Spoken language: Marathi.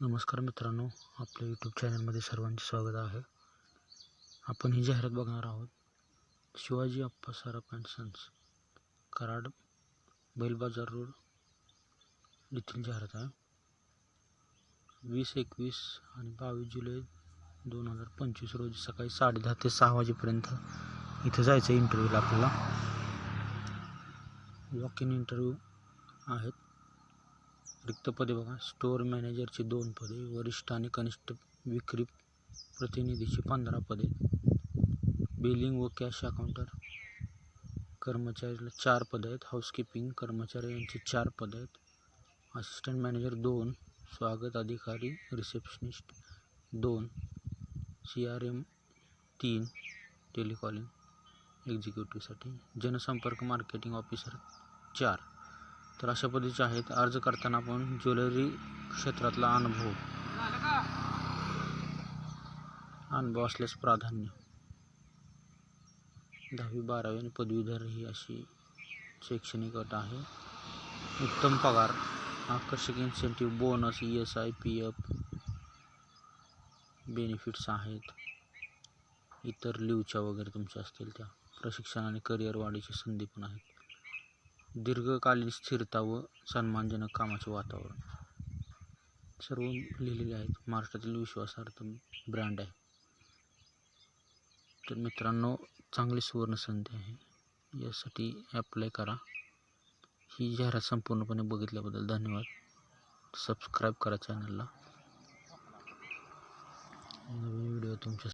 नमस्कार मित्रांनो आपल्या यूट्यूब चॅनलमध्ये सर्वांचे स्वागत आहे. आपण ही जाहिरात बघणार आहोत Shivaji Appa Saraf and sons Karad Bailbazar road येथील जाहिरात आहे. वीस एकवीस आणि बावीस जुलै दोन हजार पंचवीस रोजी सकाळी साडेदहा ते सहा वाजेपर्यंत इथं जायचं इंटरव्ह्यूला आपल्याला. वॉक इन इंटरव्ह्यू आहेत. रिक्त पदे बघा. स्टोअर मॅनेजरची दोन पदे वरिष्ठ आणि कनिष्ठ विक्री प्रतिनिधीची पंधरा पदे. बिलिंग व कॅश अकाउंटर कर्मचाऱ्याला चार पदं आहेत. हाऊसकीपिंग कर्मचारी यांची चार पदं आहेत. असिस्टंट मॅनेजर दोन स्वागत अधिकारी रिसेप्शनिस्ट दोन सी आर एम तीन टेलिकॉलिंग एक्झिक्युटिव्हसाठी. जनसंपर्क मार्केटिंग ऑफिसर चार. तर अशा पद्धतीचे आहेत. अर्ज करताना आपण ज्वेलरी क्षेत्रातला अनुभव. अनुभव असल्यास प्राधान्य. दहावी बारावी आणि पदवीधर ही अशी शैक्षणिक अट आहे. उत्तम पगार आकर्षक incentive bonus E S I P F benefits आहेत. इतर लिवच्या वगैरे तुमच्या असतील त्या. प्रशिक्षण आणि करिअर वाढीची संधी पण आहेत. दीर्घकालीन स्थिरता व सन्मानजनक कामाचे वातावरण. सर्व लिहिलेले आहेत. महाराष्ट्रातील विश्वासार्थ ब्रँड आहे. तर मित्रांनो चांगली सुवर्ण संधी आहे. यासाठी ॲप्लाय करा. ही जाहिरात संपूर्णपणे बघितल्याबद्दल धन्यवाद. सबस्क्राईब करा चॅनलला नवीन व्हिडिओ तुमच्या